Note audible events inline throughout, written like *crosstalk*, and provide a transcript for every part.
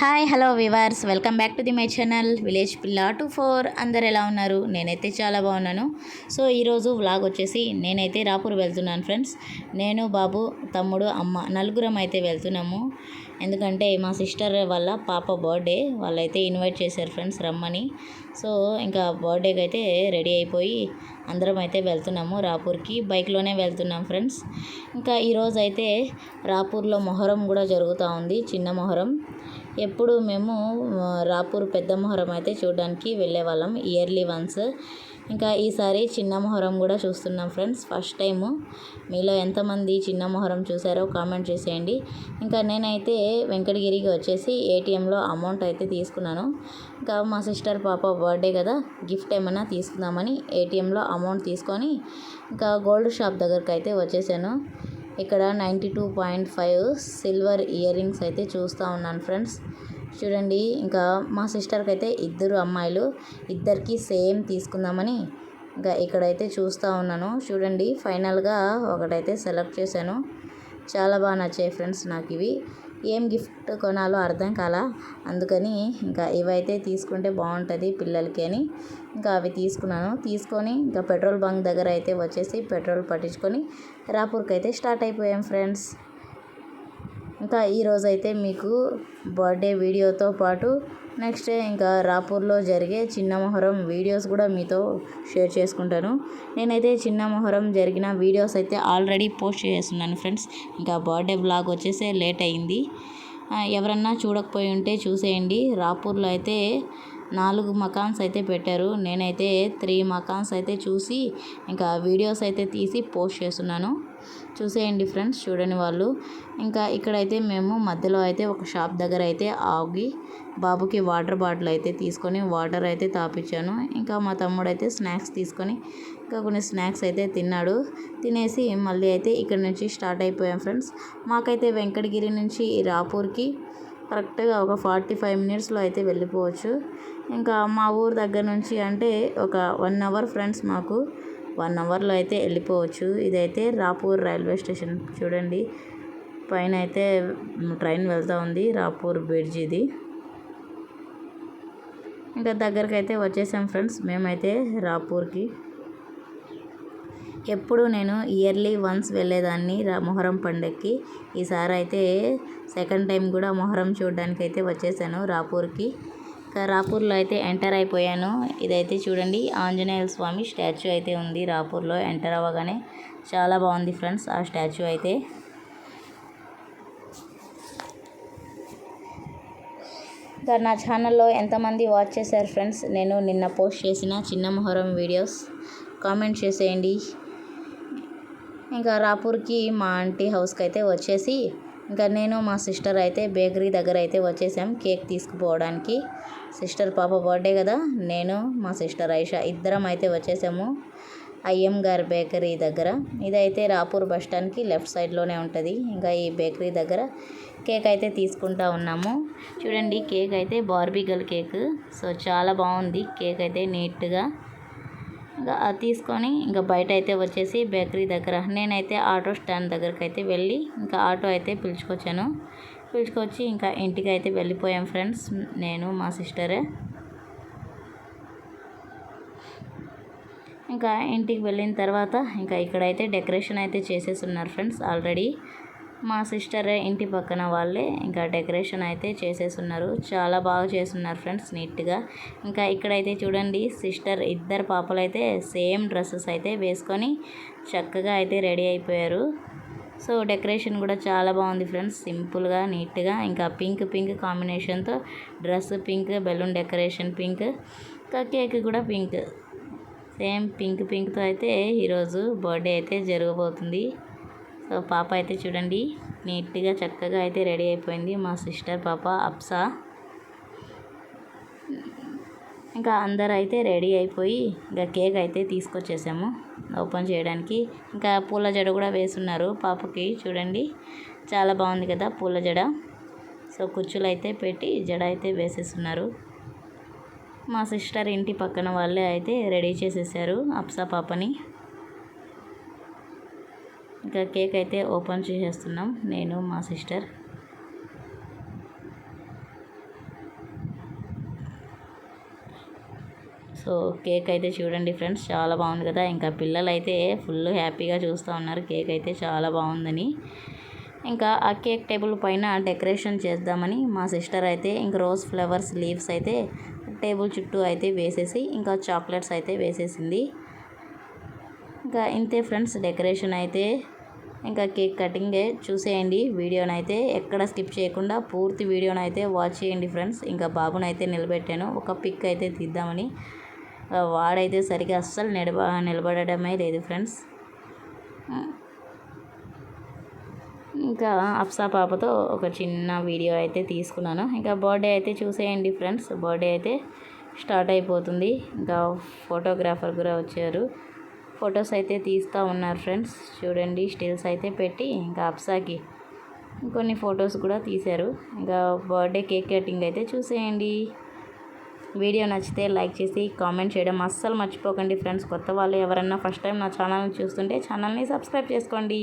Hi hello viewers welcome back to the my channel village పిల్ల two four. అందరు ఎలా ఉన్నారు? నేనైతే చాలా బాగున్నాను. సో ఈరోజు వ్లాగ్ వచ్చేసి నేనైతే రాపూర్ వెళ్తున్నాను ఫ్రెండ్స్. నేను బాబు తమ్ముడు అమ్మ నలుగురం అయితే వెళ్తున్నాము. ఎందుకంటే మా సిస్టర్ వాళ్ళ పాప బర్త్డే వాళ్ళైతే ఇన్వైట్ చేశారు ఫ్రెండ్స్ రమ్మని. సో ఇంకా బర్త్డేకి అయితే రెడీ అయిపోయి అందరం అయితే వెళ్తున్నాము రాపూర్కి. బైక్లోనే వెళ్తున్నాం ఫ్రెండ్స్. ఇంకా ఈరోజు అయితే రాపూర్లో మొహరం కూడా జరుగుతూ ఉంది చిన్న మొహరం. ఎప్పుడు మేము రాపూర్ పెద్ద మొహరం అయితే చూడడానికి వెళ్ళేవాళ్ళం ఇయర్లీ వన్స్. ఇంకా ఈసారి చిన్న మొహరం కూడా చూస్తున్నాం ఫ్రెండ్స్ ఫస్ట్ టైము. మీలో ఎంతమంది చిన్న మొహరం చూసారో కామెంట్ చేసేయండి. ఇంకా నేనైతే వెంకటగిరికి వచ్చేసి ఏటీఎంలో అమౌంట్ అయితే తీసుకున్నాను. ఇంకా మా సిస్టర్ పాప బర్త్డే కదా గిఫ్ట్ ఏమైనా తీసుకుందామని ఏటీఎంలో అమౌంట్ తీసుకొని ఇంకా గోల్డ్ షాప్ దగ్గరకు అయితే వచ్చేసాను. ఇక్కడ ninety two point five silver earrings అయితే చూస్తూ ఉన్నాను ఫ్రెండ్స్. చూడండి ఇంకా మా సిస్టర్కి అయితే ఇద్దరు అమ్మాయిలు ఇద్దరికి సేమ్ తీసుకుందామని ఇంకా ఇక్కడైతే చూస్తూ ఉన్నాను. చూడండి ఫైనల్గా ఒకటైతే సెలెక్ట్ చేశాను. చాలా బాగా నచ్చాయి ఫ్రెండ్స్ నాకు ఇవి. ఏం గిఫ్ట్ కొనాలో అర్థం కాల. అందుకని ఇంకా ఇవైతే తీసుకుంటే బాగుంటుంది పిల్లలకి అని ఇంకా అవి తీసుకున్నాను. తీసుకొని ఇంకా పెట్రోల్ బంక్ దగ్గర అయితే వచ్చేసి పెట్రోల్ పట్టించుకొని రాపూర్కి అయితే స్టార్ట్ అయిపోయాం ఫ్రెండ్స్. ఇంకా ఈరోజైతే మీకు బర్త్డే వీడియోతో పాటు నెక్స్ట్ ఇంకా రాపూర్లో జరిగే చిన్న మొహరం వీడియోస్ కూడా మీతో షేర్ చేసుకుంటాను. నేనైతే చిన్న మొహరం జరిగిన వీడియోస్ అయితే ఆల్రెడీ పోస్ట్ చేస్తున్నాను ఫ్రెండ్స్. ఇంకా బర్త్డే బ్లాగ్ వచ్చేసే లేట్ అయింది. ఎవరన్నా చూడకపోయి ఉంటే చూసేయండి. రాపూర్లో అయితే నాలుగు మకాన్స్ అయితే పెట్టారు. నేనైతే త్రీ మకాన్స్ అయితే చూసి ఇంకా వీడియోస్ అయితే తీసి పోస్ట్ చేస్తున్నాను. చూసేయండి ఫ్రెండ్స్ చూడని వాళ్ళు. ఇంకా ఇక్కడైతే మేము మధ్యలో అయితే ఒక షాప్ దగ్గర అయితే ఆగి బాబుకి వాటర్ బాటిల్ అయితే తీసుకొని వాటర్ అయితే తాపించాను ఇంకా మా తమ్ముడు అయితే స్నాక్స్ తీసుకొని ఇంకా కొన్ని స్నాక్స్ అయితే తిన్నాడు. తినేసి మళ్ళీ అయితే ఇక్కడ నుంచి స్టార్ట్ అయిపోయాం ఫ్రెండ్స్. మాకైతే వెంకటగిరి నుంచి రాపూర్కి కరెక్ట్గా ఒక ఫార్టీ ఫైవ్ మినిట్స్లో అయితే వెళ్ళిపోవచ్చు. ఇంకా మా ఊరు దగ్గర నుంచి అంటే ఒక వన్ అవర్ ఫ్రెండ్స్ మాకు. వన్ అవర్లో అయితే వెళ్ళిపోవచ్చు. ఇదైతే రాపూర్ రైల్వే స్టేషన్. చూడండి. పైన అయితే ట్రైన్ వెళ్తూ ఉంది రాపూర్ బ్రిడ్జ్ ఇది ఇంకా దగ్గరికి అయితే వచ్చేసాం ఫ్రెండ్స్. మేమైతే రాపూర్కి. ఎప్పుడు నేను ఇయర్లీ వన్స్ వెళ్ళేదాన్ని రా మొహరం పండగకి ఈసారి అయితే సెకండ్ టైం కూడా మొహరం చూడడానికి అయితే వచ్చేసాను రాపూర్కి. రాపూర్లో అయితే ఎంటర్ అయిపోయాను. ఇదైతే చూడండి ఆంజనేయ స్వామి స్టాచ్యూ అయితే ఉంది రాపూర్లో. ఎంటర్ అవ్వగానే చాలా బాగుంది ఫ్రెండ్స్ ఆ స్టాచ్యూ అయితే. ఇంకా నా ఛానల్లో ఎంతమంది వాచ్ చేశారు ఫ్రెండ్స్ నేను నిన్న పోస్ట్ చేసిన చిన్న మొహరం వీడియోస్. కామెంట్ చేసేయండి. ఇంకా రాపూర్కి మా ఆంటీ హౌస్కి అయితే వచ్చేసి ఇంకా నేను మా సిస్టర్ అయితే బేకరీ దగ్గర అయితే వచ్చేసాం కేక్ తీసుకుపోవడానికి. సిస్టర్ పాప బర్త్డే కదా నేను మా సిస్టర్ ఐషా ఇద్దరం అయితే వచ్చేసాము అయ్యం గారి బేకరీ దగ్గర. ఇదైతే రాపూర్ బస్ స్టాండ్కి లెఫ్ట్ సైడ్లోనే ఉంటుంది. ఇంకా ఈ బేకరీ దగ్గర కేక్ అయితే తీసుకుంటా ఉన్నాము. చూడండి కేక్ అయితే బార్బీగల్ కేక్. సో చాలా బాగుంది. కేక్ అయితే నీట్గా తీసుకొని ఇంకా బయట అయితే వచ్చేసి బేకరీ దగ్గర. నేనైతే ఆటో స్టాండ్ దగ్గరికి అయితే వెళ్ళి ఇంకా ఆటో అయితే పిలుచుకొచ్చాను. పిలుచుకొచ్చి ఇంకా ఇంటికి అయితే వెళ్ళిపోయాం ఫ్రెండ్స్ నేను మా సిస్టరే. ఇంకా ఇంటికి వెళ్ళిన తర్వాత ఇంకా ఇక్కడైతే డెకరేషన్ అయితే చేసేసి ఉన్నారు ఫ్రెండ్స్ ఆల్రెడీ. మా సిస్టర్ ఇంటి పక్కన వాళ్ళే ఇంకా డెకరేషన్ అయితే చేసేసున్నారు. చాలా బాగా చేస్తున్నారు ఫ్రెండ్స్ నీట్గా. ఇంకా ఇక్కడైతే చూడండి సిస్టర్ ఇద్దరు పాపలు అయితే సేమ్ డ్రెస్సెస్ అయితే వేసుకొని చక్కగా అయితే రెడీ అయిపోయారు. సో డెకరేషన్ కూడా చాలా బాగుంది ఫ్రెండ్స్. సింపుల్గా నీట్గా ఇంకా పింక్ పింక్ కాంబినేషన్తో dress pink balloon decoration pink ఇంకా కేక్ కూడా పింక్. సేమ్ పింక్ పింక్తో అయితే ఈరోజు బర్త్డే అయితే జరగబోతుంది. సో పాప అయితే చూడండి నీట్గా చక్కగా అయితే రెడీ అయిపోయింది. మా సిస్టర్ పాప అప్సా. ఇంకా అందరు అయితే రెడీ అయిపోయి ఇంకా కేక్ అయితే తీసుకొచ్చేసాము ఓపెన్ చేయడానికి. ఇంకా పూల జడ కూడా వేసున్నారు పాపకి చూడండి. చాలా బాగుంది కదా పూల జడ. సో కుచ్చులు అయితే పెట్టి జడ అయితే వేసేస్తున్నారు మా సిస్టర్ ఇంటి పక్కన వాళ్ళే అయితే రెడీ చేసేసారు అప్సా పాపని. ఇంకా కేక్ అయితే ఓపెన్ చేసేస్తున్నాం. నేను మా సిస్టర్. సో కేక్ అయితే చూడండి ఫ్రెండ్స్ చాలా బాగుంది కదా. ఇంకా పిల్లలు అయితే ఫుల్ హ్యాపీగా చూస్తూ ఉన్నారు. కేక్ అయితే చాలా బాగుందని. ఇంకా ఆ కేక్ టేబుల్ పైన డెకరేషన్ చేద్దామని మా సిస్టర్ అయితే ఇంక రోజ్ ఫ్లవర్స్ లీవ్స్ అయితే టేబుల్ చుట్టూ అయితే వేసేసి ఇంకా చాక్లెట్స్ అయితే వేసేసింది. ఇంకా ఇంతే ఫ్రెండ్స్ డెకరేషన్ అయితే. ఇంకా కేక్ కటింగే చూసేయండి వీడియోని అయితే ఎక్కడ స్కిప్ చేయకుండా పూర్తి వీడియోని అయితే వాచ్ చేయండి ఫ్రెండ్స్. ఇంకా బాబుని అయితే నిలబెట్టాను. ఒక పిక్ అయితే తీద్దామని. వాడైతే సరిగా అస్సలు నిలబ నిలబడడమే లేదు ఫ్రెండ్స్. ఇంకా అప్సా పాపతో ఒక చిన్న వీడియో అయితే తీసుకున్నాను. ఇంకా బర్త్డే అయితే చూసేయండి ఫ్రెండ్స్. బర్త్డే అయితే స్టార్ట్ అయిపోతుంది. ఇంకా ఫోటోగ్రాఫర్ కూడా వచ్చారు. ఫొటోస్ అయితే తీస్తూ ఉన్నారు ఫ్రెండ్స్. చూడండి స్టిల్స్ అయితే పెట్టి ఇంకా అప్సాకి కొన్ని ఫొటోస్ కూడా తీశారు. ఇంకా బర్త్డే కేక్ కటింగ్ అయితే చూసేయండి. వీడియో నచ్చితే లైక్ చేసి కామెంట్ చేయడం అస్సలు మర్చిపోకండి ఫ్రెండ్స్. కొత్త వాళ్ళు ఎవరన్నా ఫస్ట్ టైం నా ఛానల్ని చూస్తుంటే ఛానల్ని సబ్స్క్రైబ్ చేసుకోండి.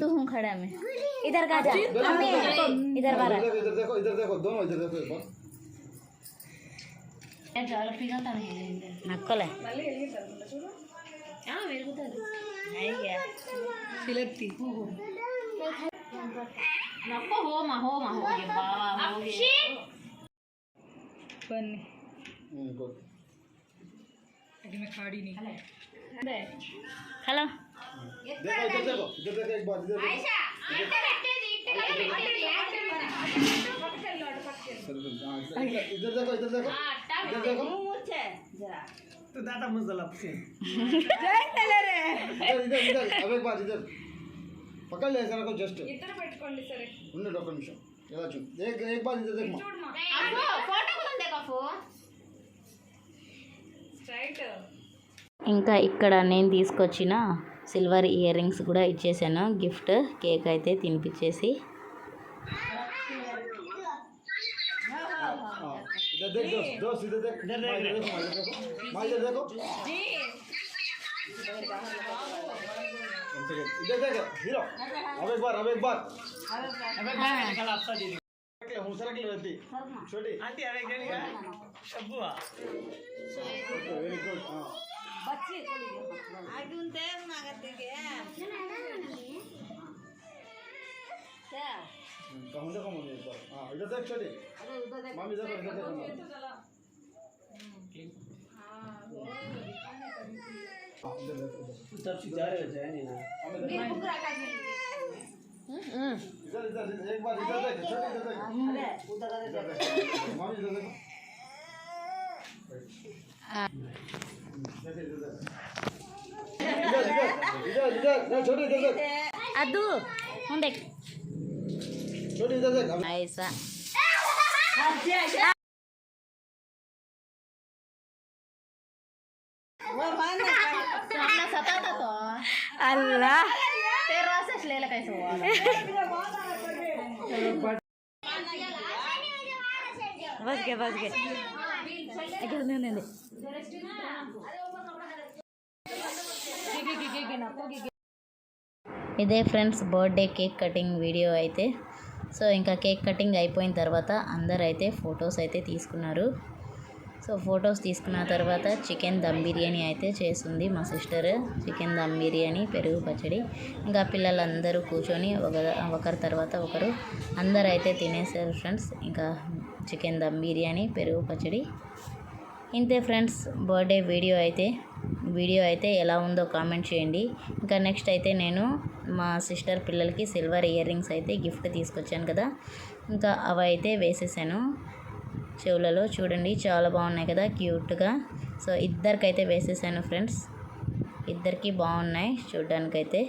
तू हूँ खड़ा में *laughs* इधर का जा मम्मी इधर बारा इधर देखो इधर देखो दोनों इधर देखो एक बार నక్కలే सिलती बन हम्म, good. अभी मैं खाड़ी नहीं హలో देखो इधर देखो इधर देखो एक बार इधर देखो हाँ, इधर इधर देखो इधर देखो इधर देखो तो दादा मजा लगते इधर इधर इधर अब एक बार इधर पकड़ ले जरा को जस्ट इधर పెట్టుకోండి సరే ఉండు ఒక్క నిమిషం ఇలా చూ एक एक बार इधर देख माँ స్ట్రైట్ ఇంకా ఇక్కడ నేను తీసుకొచ్చిన సిల్వర్ ఇయర్ రింగ్స్ కూడా ఇచ్చేసాను గిఫ్ట్ కేక్ అయితే తినిపించేసి हाँ इधर देख दोस्त दोस्त इधर देख इधर देख माँ इधर देखो माँ इधर देखो One second. इधर देख हीरो अब एक बार अब एक बार हूँ सरक ले रहती छोटी आंटी अरे Gani Shabbua okay very good हाँ कहूँ देखो मम्मी एक बार हाँ इधर देख छोटी मम्मी देखो इधर देखो मम्मी हाँ, इधर देखो इधर इधर इधर एक बार इधर देख छोटी इधर देख इधर देख मम्मी इधर देखो ಅದು ಮುಂದೆ. ಆಯ್ಸಾ ಅಲ್ಲ. ಬಸ್ಗೆ ಬಸ್ಗೆ. ఇదే friends birthday cake cutting video అయితే. సో ఇంకా కేక్ కటింగ్ అయిపోయిన తర్వాత అందరు అయితే ఫొటోస్ అయితే తీసుకున్నారు. సో ఫొటోస్ తీసుకున్న తర్వాత చికెన్ దమ్ బిర్యానీ అయితే చేస్తుంది మా సిస్టర్. చికెన్ దమ్ బిర్యానీ పెరుగు పచ్చడి. ఇంకా పిల్లలందరూ కూర్చొని ఒక ఒకరి తర్వాత ఒకరు అందరు అయితే తినేసారు ఫ్రెండ్స్. ఇంకా చికెన్ దమ్ బిర్యానీ పెరుగు పచ్చడి. ఇంతే ఫ్రెండ్స్ బర్త్డే వీడియో అయితే. వీడియో అయితే ఎలా ఉందో కామెంట్ చేయండి. ఇంకా నెక్స్ట్ అయితే నేను మా సిస్టర్ పిల్లలకి సిల్వర్ ఇయర్ రింగ్స్ అయితే గిఫ్ట్ తీసుకొచ్చాను కదా. ఇంకా అవి అయితే వేసేసాను. చెవులలో చూడండి చాలా బాగున్నాయి కదా క్యూట్గా. సో ఇద్దరికైతే వేసేసాను ఫ్రెండ్స్. ఇద్దరికి బాగున్నాయి చూడ్డానికైతే.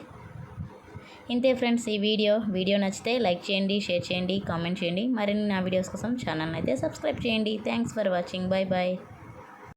ఇంతే ఫ్రెండ్స్ ఈ వీడియో. వీడియో నచ్చితే లైక్ చేయండి షేర్ చేయండి కామెంట్ చేయండి. మరిన్ని నా వీడియోస్ కోసం ఛానల్ అయితే సబ్స్క్రైబ్ చేయండి. Thanks for watching. Bye bye